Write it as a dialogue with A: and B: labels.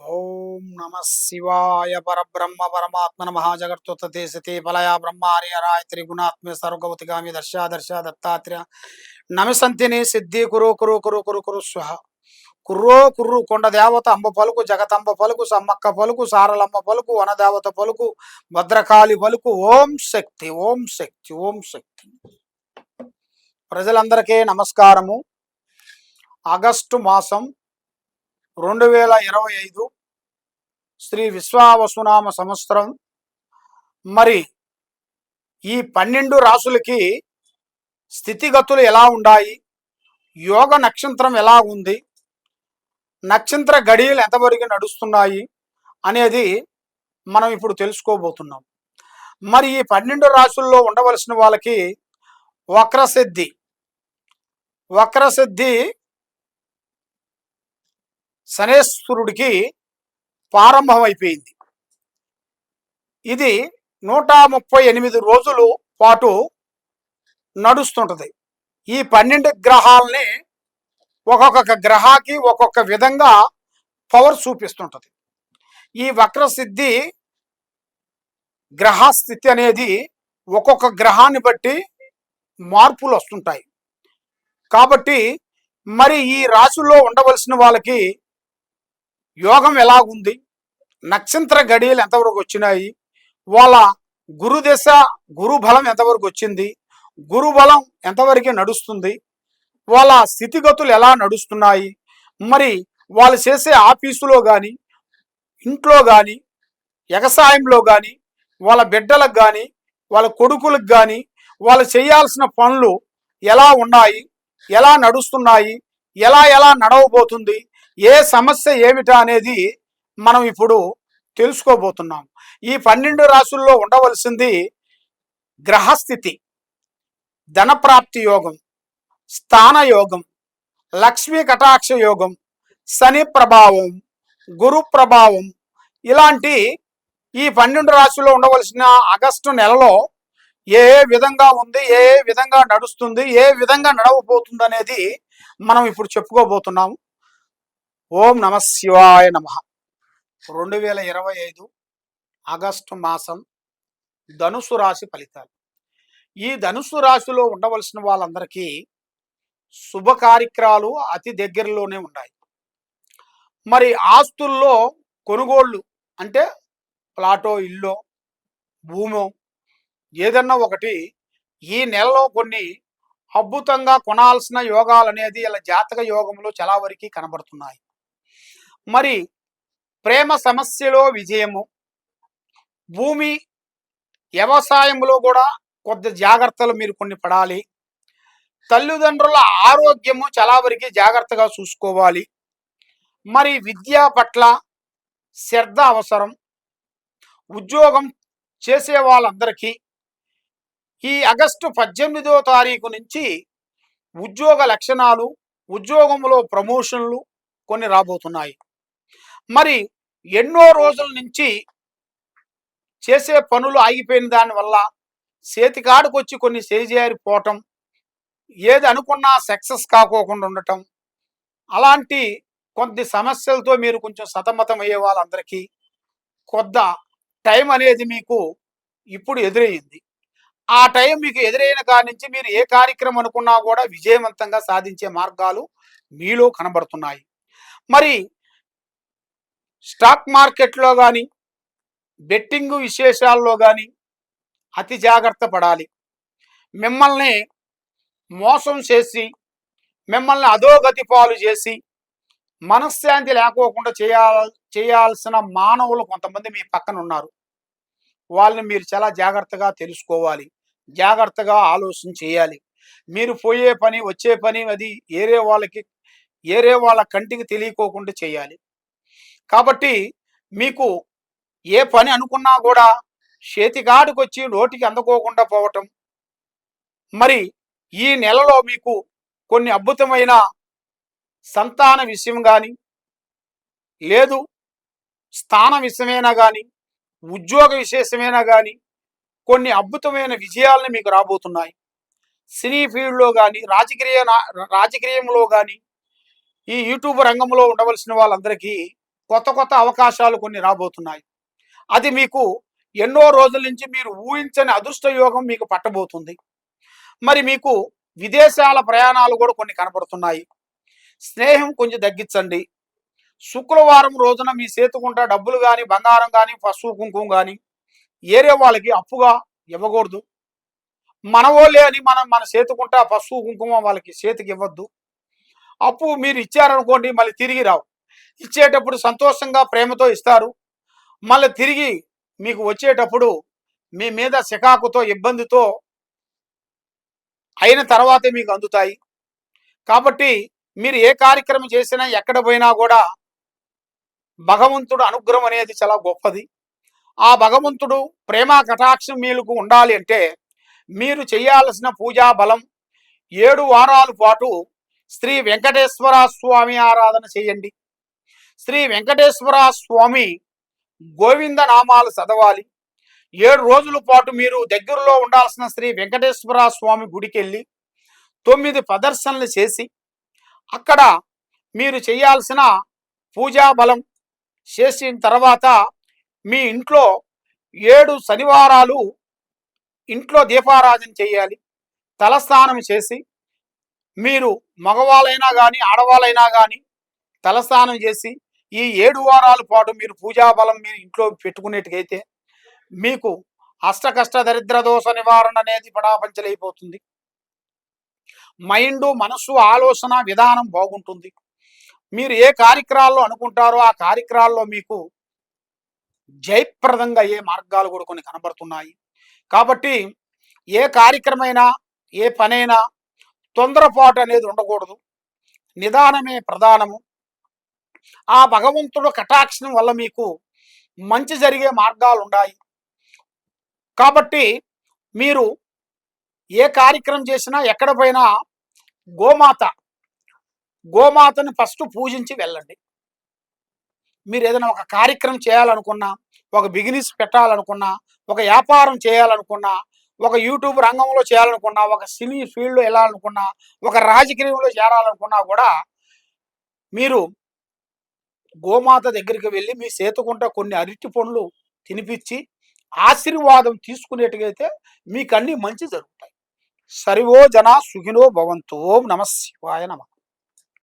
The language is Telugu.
A: ఓం నమ శివాయ పరబ్రహ్మ పరమాత్మ నమ జగత్తుతే సతే ఫలయ బ్రహ్మారి హరాయ త్రిగుణాత్మ సర్వగవతిగామి దర్శా దర్శ దత్తాత్రేయ నమిసంతిని సిద్ధి కురు కురు కురు కురు కురు స్వహ కుర్రో కుర్రు కొండ దేవత అంబ పలుకు జగతంబ పలుకు సమ్మక్క పలుకు సారలమ్మ పలుకు వనదేవత పలుకు భద్రకాళి పలుకు ఓం శక్తి ఓం శక్తి ఓం శక్తి. ప్రజలందరికీ నమస్కారము. ఆగస్టు మాసం రెండు వేల ఇరవై ఐదు శ్రీ విశ్వావసునామ సంవత్సరం. మరి ఈ పన్నెండు రాసులకి స్థితిగతులు ఎలా ఉన్నాయి యోగ నక్షత్రం ఎలా ఉంది? నక్షత్ర గడియలు ఎంతవరకు నడుస్తున్నాయి? అనేది మనం ఇప్పుడు తెలుసుకోబోతున్నాం. మరి ఈ పన్నెండు రాసుల్లో ఉండవలసిన వాళ్ళకి వక్రసిద్ధి. వక్రసిద్ధి శనేశ్వరుడికి ప్రారంభమైపోయింది. ఇది నూట ముప్పై ఎనిమిది రోజులు పాటు నడుస్తుంటది. ఈ పన్నెండు గ్రహాలని ఒక్కొక్క గ్రహాకి ఒక్కొక్క విధంగా పవర్ చూపిస్తుంటది. ఈ వక్రసిద్ధి గ్రహస్థితి అనేది ఒక్కొక్క గ్రహాన్ని బట్టి మార్పులు వస్తుంటాయి. కాబట్టి మరి ఈ రాశుల్లో ఉండవలసిన వాళ్ళకి యోగం ఎలాగుంది నక్షత్ర గడియలు ఎంతవరకు వచ్చినాయి? వాళ్ళ గురుదశ గురు బలం ఎంతవరకు వచ్చింది? గురు బలం ఎంతవరకు నడుస్తుంది? వాళ్ళ స్థితిగతులు ఎలా నడుస్తున్నాయి? మరి వాళ్ళు చేసే ఆఫీసులో కానీ ఇంట్లో కానీ వ్యవసాయంలో కానీ వాళ్ళ బిడ్డలకు కానీ వాళ్ళ కొడుకులకు కానీ వాళ్ళు చేయాల్సిన పనులు ఎలా ఉన్నాయి? ఎలా నడుస్తున్నాయి? ఎలా ఎలా నడవబోతుంది? ఏ సమస్య ఏమిటా అనేది మనం ఇప్పుడు తెలుసుకోబోతున్నాం. ఈ పన్నెండు రాసుల్లో ఉండవలసింది గ్రహస్థితి ధనప్రాప్తి యోగం స్థాన యోగం లక్ష్మీ కటాక్ష యోగం శని ప్రభావం గురు ప్రభావం ఇలాంటి ఈ పన్నెండు రాశుల్లో ఉండవలసిన ఆగస్టు నెలలో ఏ ఏ విధంగా ఉంది ఏ ఏ విధంగా నడుస్తుంది ఏ విధంగా నడవబోతుంది అనేది మనం ఇప్పుడు చెప్పుకోబోతున్నాము ఓం నమ శివాయ నమ. రెండు వేల ఇరవై ఐదు ఆగస్టు మాసం ధనుసు రాశి ఫలితాలు. ఈ ధనుసు రాశిలో ఉండవలసిన వాళ్ళందరికీ శుభ కార్యక్రమాలు అతి దగ్గరలోనే ఉన్నాయి. మరి ఆస్తుల్లో కొనుగోళ్ళు అంటే ప్లాటో ఇల్లో భూమో ఏదన్నా ఒకటి ఈ నెలలో కొన్ని అద్భుతంగా కొనాల్సిన యోగాలు అనేది ఇలా జాతక యోగంలో చాలా వరకు కనబడుతున్నాయి. మరి ప్రేమ సమస్యలో విజయము. భూమి వ్యవసాయంలో కూడా కొద్ది జాగ్రత్తలు మీరు కొన్ని పడాలి. తల్లిదండ్రుల ఆరోగ్యము చాలా వరకు జాగ్రత్తగా చూసుకోవాలి. మరి విద్య పట్ల శ్రద్ధ అవసరం. ఉద్యోగం చేసే వాళ్ళందరికీ ఈ ఆగస్టు పద్దెనిమిదో తారీఖు నుంచి ఉద్యోగ లక్షణాలు ఉద్యోగంలో ప్రమోషన్లు కొన్ని రాబోతున్నాయి. మరి ఎన్నో రోజుల నుంచి చేసే పనులు ఆగిపోయిన దానివల్ల చేతికాడికి వచ్చి కొన్ని చేజారిపోవటం ఏది అనుకున్నా సక్సెస్ కాకోకుండా ఉండటం అలాంటి కొద్ది సమస్యలతో మీరు కొంచెం సతమతం అయ్యే వాళ్ళందరికీ కొద్ద టైం అనేది మీకు ఇప్పుడు ఎదురయ్యింది. ఆ టైం మీకు ఎదురైన కాడి నుంచి మీరు ఏ కార్యక్రమం అనుకున్నా కూడా విజయవంతంగా సాధించే మార్గాలు మీలో కనబడుతున్నాయి. మరి స్టాక్ మార్కెట్లో కానీ బెట్టింగ్ విశేషాల్లో కానీ అతి జాగ్రత్త పడాలి. మిమ్మల్ని మోసం చేసి మిమ్మల్ని అధోగతి పాలు చేసి మనశ్శాంతి లేకోకుండా చేయాల చేయాల్సిన మానవులు కొంతమంది మీ పక్కన ఉన్నారు వాళ్ళని మీరు చాలా జాగ్రత్తగా తెలుసుకోవాలి. జాగ్రత్తగా ఆలోచన చేయాలి. మీరు పోయే పని వచ్చే పని అది ఏరే వాళ్ళకి ఏరే వాళ్ళ కంటికి తెలియకోకుండా చేయాలి. కాబట్టి మీకు ఏ పని అనుకున్నా కూడా చేతికాడికి వచ్చి నోటికి అందుకోకుండా పోవటం. మరి ఈ నెలలో మీకు కొన్ని అద్భుతమైన సంతాన విషయం కానీ లేదు స్థాన విషయమైనా కానీ ఉద్యోగ విశేషమైనా కానీ కొన్ని అద్భుతమైన విజయాలను మీకు రాబోతున్నాయి. సినీ ఫీల్డ్లో కానీ రాజకీయ రాజకీయంలో కానీ ఈ యూట్యూబ్ రంగంలో ఉండవలసిన వాళ్ళందరికీ కొత్త కొత్త అవకాశాలు కొన్ని రాబోతున్నాయి. అది మీకు ఎన్నో రోజుల నుంచి మీరు ఊహించని అదృష్ట యోగం మీకు పట్టబోతుంది. మరి మీకు విదేశాల ప్రయాణాలు కూడా కొన్ని కనపడుతున్నాయి. స్నేహం కొంచెం తగ్గించండి. శుక్రవారం రోజున మీ చేతుకుంటా డబ్బులు కానీ బంగారం కానీ పసుపు కుంకుమ కానీ ఏరే వాళ్ళకి అప్పుగా ఇవ్వకూడదు. మనవోళ్ళే అని మనం మన చేతుకుంటా పసుపు కుంకుమ వాళ్ళకి చేతికి ఇవ్వద్దు. అప్పు మీరు ఇచ్చారనుకోండి మళ్ళీ తిరిగి రావు. ఇచ్చేటప్పుడు సంతోషంగా ప్రేమతో ఇస్తారు. మళ్ళీ తిరిగి మీకు వచ్చేటప్పుడు మీ మీద సికాకుతో ఇబ్బందితో అయిన తర్వాతే మీకు అందుతాయి. కాబట్టి మీరు ఏ కార్యక్రమం చేసినా ఎక్కడ పోయినా కూడా భగవంతుడు అనుగ్రహం అనేది చాలా గొప్పది. ఆ భగవంతుడు ప్రేమ కటాక్షం మీకు ఉండాలి అంటే మీరు చేయాల్సిన పూజా బలం ఏడు వారాల పాటు శ్రీ వెంకటేశ్వర స్వామి ఆరాధన చేయండి. శ్రీ వెంకటేశ్వర స్వామి గోవింద నామాలు చదవాలి. ఏడు రోజుల పాటు మీరు దగ్గరలో ఉండాల్సిన శ్రీ వెంకటేశ్వర స్వామి గుడికి వెళ్ళి తొమ్మిది ప్రదర్శనలు చేసి అక్కడ మీరు చేయాల్సిన పూజా బలం చేసిన తర్వాత మీ ఇంట్లో ఏడు శనివారాలు ఇంట్లో దీపారాధన చేయాలి. తలస్నానం చేసి మీరు మగవాళ్ళైనా కానీ ఆడవాళ్ళైనా కానీ తలస్నానం చేసి ఈ ఏడు వారాల పాటు మీరు పూజా బలం మీరు ఇంట్లో పెట్టుకునేట్టుకైతే మీకు అష్టకష్ట దరిద్ర దోష నివారణ అనేది పడాపంచలైపోతుంది మైండ్ మనస్సు ఆలోచన విధానం బాగుంటుంది. మీరు ఏ కార్యక్రమాల్లో అనుకుంటారో ఆ కార్యక్రమాల్లో మీకు జయప్రదంగా అయ్యే మార్గాలు కూడా కొన్ని కనబడుతున్నాయి. కాబట్టి ఏ కార్యక్రమైనా ఏ పనైనా తొందరపాటు అనేది ఉండకూడదు. నిదానమే ప్రధానము. ఆ భగవంతుడు కటాక్షం వల్ల మీకు మంచి జరిగే మార్గాలు ఉన్నాయి కాబట్టి మీరు ఏ కార్యక్రమం చేసినా ఎక్కడ పోయినా గోమాత గోమాతని ఫస్ట్ పూజించి వెళ్ళండి. మీరు ఏదైనా ఒక కార్యక్రమం చేయాలనుకున్నా ఒక బిజినెస్ పెట్టాలనుకున్నా ఒక వ్యాపారం చేయాలనుకున్నా ఒక యూట్యూబ్ రంగంలో చేయాలనుకున్నా ఒక సినీ ఫీల్డ్లో వెళ్ళాలనుకున్నా ఒక రాజకీయంలో చేరాలనుకున్నా కూడా మీరు గోమాత దగ్గరికి వెళ్ళి మీ సేతుకుంట కొన్ని అరటి పండ్లు తినిపించి ఆశీర్వాదం తీసుకునేట్టుగైతే మీకు అన్ని మంచి జరుగుతాయి. సరివో జన సుఖినో భవంతో. నమ శివాయ నమ.